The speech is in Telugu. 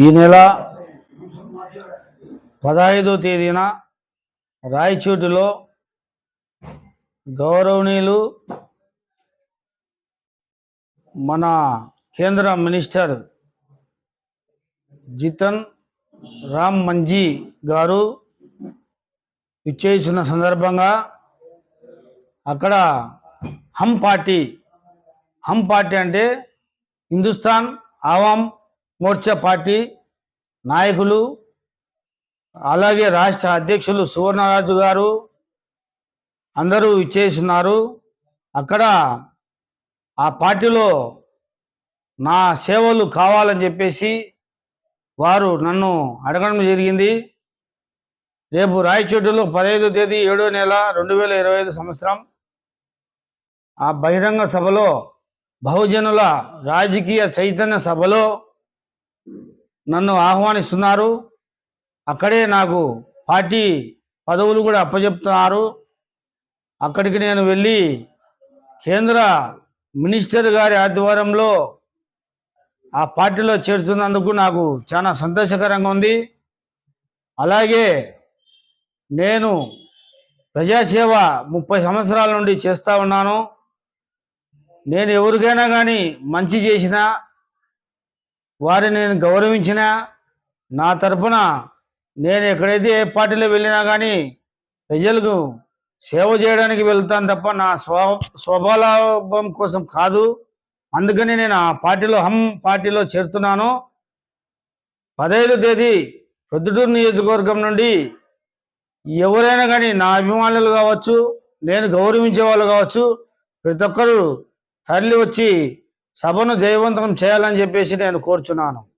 ఈ నెల పదహైదో తేదీన రాయచోటిలో గౌరవనీయులు మన కేంద్ర మినిస్టర్ జితన్ రామ్ మంజీ గారు ఇచ్చేసిన సందర్భంగా అక్కడ హమ్ పార్టీ హమ్ పార్టీ అంటే హిందుస్థాన్ ఆవామ్ మోర్చా పార్టీ నాయకులు అలాగే రాష్ట్ర అధ్యక్షులు సువర్ణరాజు గారు అందరూ ఇచ్చేస్తున్నారు అక్కడ ఆ పార్టీలో నా సేవలు కావాలని చెప్పేసి వారు నన్ను అడగడం జరిగింది. రేపు రాయచోటులో పదహైదో తేదీ ఏడో నెల రెండు వేల ఇరవై ఐదు సంవత్సరం ఆ బహిరంగ సభలో బహుజనుల రాజకీయ చైతన్య సభలో నన్ను ఆహ్వానిస్తున్నారు. అక్కడే నాకు పార్టీ పదవులు కూడా అప్పచెప్తున్నారు అక్కడికి నేను వెళ్ళి కేంద్ర మినిస్టర్ గారి ఆధ్వర్యంలో ఆ పార్టీలో చేరుతున్నందుకు నాకు చాలా సంతోషకరంగా ఉంది. అలాగే నేను ప్రజాసేవ ముప్పై సంవత్సరాల నుండి చేస్తూ ఉన్నాను. నేను ఎవరికైనా కానీ మంచి చేసినా వారిని నేను గౌరవించిన నా తరపున నేను ఎక్కడైతే ఏ పార్టీలో వెళ్ళినా కానీ ప్రజలకు సేవ చేయడానికి వెళ్తాను తప్ప నా స్వ స్వభావం కోసం కాదు. అందుకని నేను ఆ పార్టీలో హమ్ పార్టీలో చేరుతున్నాను. పదహైదు తేదీ ప్రొద్దుటూరు నియోజకవర్గం నుండి ఎవరైనా కానీ నా అభిమానులు కావచ్చు నేను గౌరవించే వాళ్ళు కావచ్చు ప్రతి ఒక్కరూ తరలి వచ్చి సభను జయవంతం చేయాలని చెప్పేసి నేను కోరుచున్నాను.